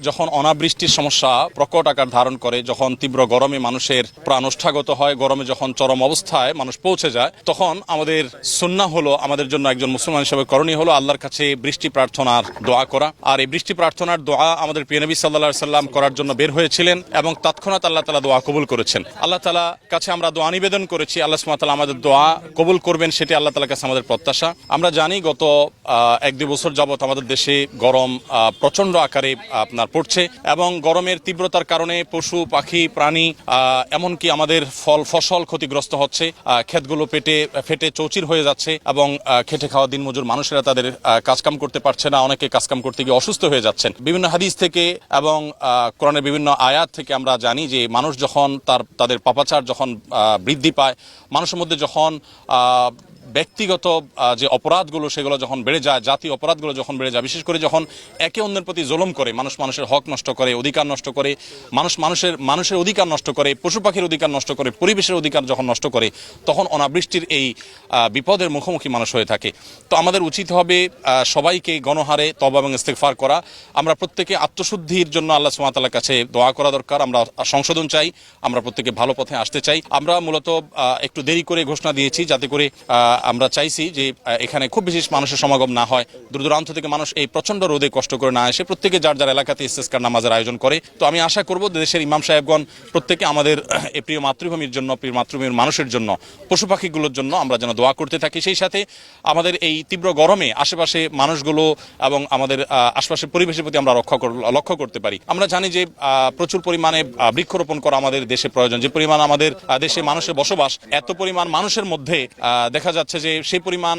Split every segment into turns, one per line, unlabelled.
যখন অনাবৃষ্টির সমস্যা প্রকট আকার ধারণ করে যখন তীব্র গরমে মানুষের প্রাণষ্ঠাগত হয় গরমে যখন চরম অবস্থায় মানুষ পৌঁছে যায় তখন আমাদের সুন্না হলো আমাদের জন্য একজন মুসলমান হিসেবে করণীয় হলো আল্লাহর কাছে বৃষ্টি প্রার্থনার দোয়া করা। আর এই বৃষ্টি প্রার্থনার দোয়া আমাদের প্রিয় নবী সাল্লাহ সাল্লাম করার জন্য বের হয়েছিলেন এবং তৎক্ষণাৎ আল্লাহ তালা দোয়া কবুল করেছেন। আল্লাহ তালা কাছে আমরা দোয়া নিবেদন করেছি আল্লাহ সুমাতালা আমাদের দোয়া কবুল করবেন সেটি আল্লাহ তালার কাছে আমাদের প্রত্যাশা। আমরা জানি গত এক দুই বছর যাবত আমাদের দেশে গরম আহ, প্রচণ্ড আকারে আপনার পড়ছে এবং গরমের তীব্রতার কারণে পশু, পাখি, প্রাণী এমনকি আমাদের ফল, ফসল ক্ষতিগ্রস্ত হচ্ছে। ক্ষেতগুলো পেটে, ফেটে চৌচির হয়ে যাচ্ছে এবং খেটে খাওয়া দিনমজুর মানুষেরা তাদের কাজকাম করতে পারছে না। অনেকে কাজকাম করতে গিয়ে অসুস্থ হয়ে যাচ্ছেন। বিভিন্ন হাদিস থেকে এবং কোরআনের বিভিন্ন আয়াত থেকে আমরা জানি যে মানুষ যখন তার, তাদের পাপাচার যখন বৃদ্ধি পায়, মানুষের মধ্যে যখন ব্যক্তিগত যে অপরাধগুলো সেগুলো যখন বেড়ে যায়, জাতীয় অপরাধগুলো যখন বেড়ে যায়, বিশেষ করে যখন একে অন্যের প্রতি জুলুম করে, মানুষ মানুষের হক নষ্ট করে, অধিকার নষ্ট করে, মানুষ মানুষের মানুষের অধিকার নষ্ট করে, পশু পাখির অধিকার নষ্ট করে, পরিবেশের অধিকার যখন নষ্ট করে, তখন অনাবৃষ্টির এই বিপদের মুখোমুখি মানুষ হয়ে থাকে। তো আমাদের উচিত হবে সবাইকে গণহারে তবা এবং ইস্তেকফার করা। আমরা প্রত্যেকে আত্মশুদ্ধির জন্য আল্লাহ সুমাতালার কাছে দোয়া করা দরকার। আমরা সংশোধন চাই, আমরা প্রত্যেকে ভালো পথে আসতে চাই। আমরা মূলত একটু দেরি করে ঘোষণা দিয়েছি যাতে করে আমরা চাইছি যে এখানে খুব বেশি মানুষের সমাগম না হয়। দূর দূরান্ত থেকে মানুষ এই প্রচণ্ড রোদে কষ্ট করে না এসে প্রত্যেকে যার যার এলাকাতে ইস্তেস্কার নামাজের আয়োজন করে। তো আমি আশা করব দেশের ইমাম সাহেবগণ প্রত্যেকে আমাদের এই প্রিয় মাতৃভূমির জন্য, প্রিয় মাতৃভূমির মানুষের জন্য, পশু পাখিগুলোর জন্য আমরা যেন দোয়া করতে থাকি। সেই সাথে আমাদের এই তীব্র গরমে আশেপাশে মানুষগুলো এবং আমাদের আশপাশের পরিবেশের প্রতি আমরা রক্ষা লক্ষ্য করতে পারি। আমরা জানি যে প্রচুর পরিমাণে বৃক্ষরোপণ করা আমাদের দেশে প্রয়োজন। যে পরিমাণ আমাদের দেশে মানুষের বসবাস, এত পরিমাণ মানুষের মধ্যে দেখা যাচ্ছে যে সেই পরিমাণ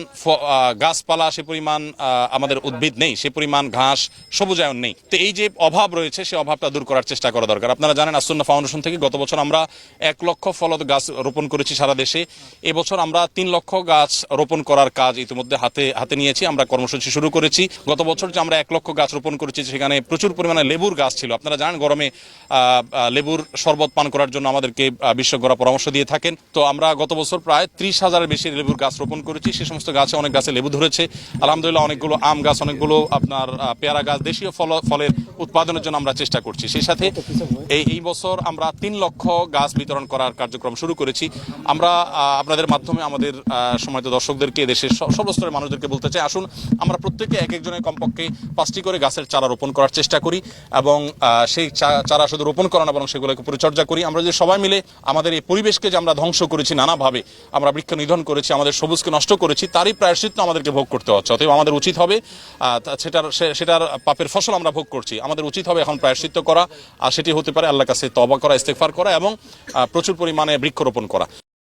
গাছপালা সে পরিমাণ আমাদের উদ্ভিদ নেই সে পরিমাণ ঘাস সবুজায়ন নেই। তো এই যে অভাব রয়েছে সেই অভাবটা দূর করার চেষ্টা করা দরকার। আপনারা জানেন আসন্না ফাউন্ডেশন থেকে গত বছর আমরা এক লক্ষ ফলদ গাছ রোপণ করেছি সারা দেশে। এবছর আমরা তিন লক্ষ গাছ রোপণ করার কাজ ইতিমধ্যে হাতে হাতে নিয়েছি। আমরা কর্মসূচি শুরু করেছি। গত বছর যে আমরা এক লক্ষ গাছ রোপণ করেছি সেখানে প্রচুর পরিমাণে লেবুর গাছ ছিল। আপনারা জানেন গরমে লেবুর শরবত পান করার জন্য আমাদেরকে আহ, বিশেষজ্ঞরা পরামর্শ দিয়ে থাকেন। তো আমরা গত বছর প্রায় ত্রিশ হাজারের বেশি লেবুর গাছ রোপণ করেছি, সে সমস্ত গাছে অনেক গাছে লেবু ধরেছে। আলহামদুলিল্লাহ অনেকগুলো আম গাছ, অনেকগুলো আপনার পেয়ারা গাছ, দেশীয় ফল, ফলের উৎপাদনের জন্য আমরা চেষ্টা করছি। সেই সাথে এই এই বছর আমরা তিন লক্ষ গাছ বিতরণ করার কার্যক্রম শুরু করেছি। আমরা আপনাদের মাধ্যমে আমাদের সম্মানিত দর্শকদেরকে, দেশের সর্বস্তরের মানুষদেরকে বলতে চাই, আসুন আমরা প্রত্যেকে এক একজনের কমপক্ষে পাঁচটি করে গাছের চারা রোপণ করার চেষ্টা করি এবং সেই চারা শুধু রোপণ করা না, বরং সেগুলোকে পরিচর্যা করি। আমরা যে সবাই মিলে আমাদের এই পরিবেশকে যে আমরা ধ্বংস করেছি নানাভাবে, আমরা বৃক্ষ নিধন করেছি, আমাদের সবুজকে নষ্ট করেছি, তারই প্রায়শ্চিত্ত আমাদেরকে ভোগ করতে হচ্ছে। অতএব আমাদের উচিত হবে সেটার সেটার পাপের ফসল আমরা ভোগ করছি। আমাদের উচিত হবে এখন প্রায়শ্চিত্ত করা, আর সেটি হতে পারে আল্লাহ কাছে তবা করা ইস্তেকফার করা এবং প্রচুর পরিমাণে বৃক্ষরোপণ করা।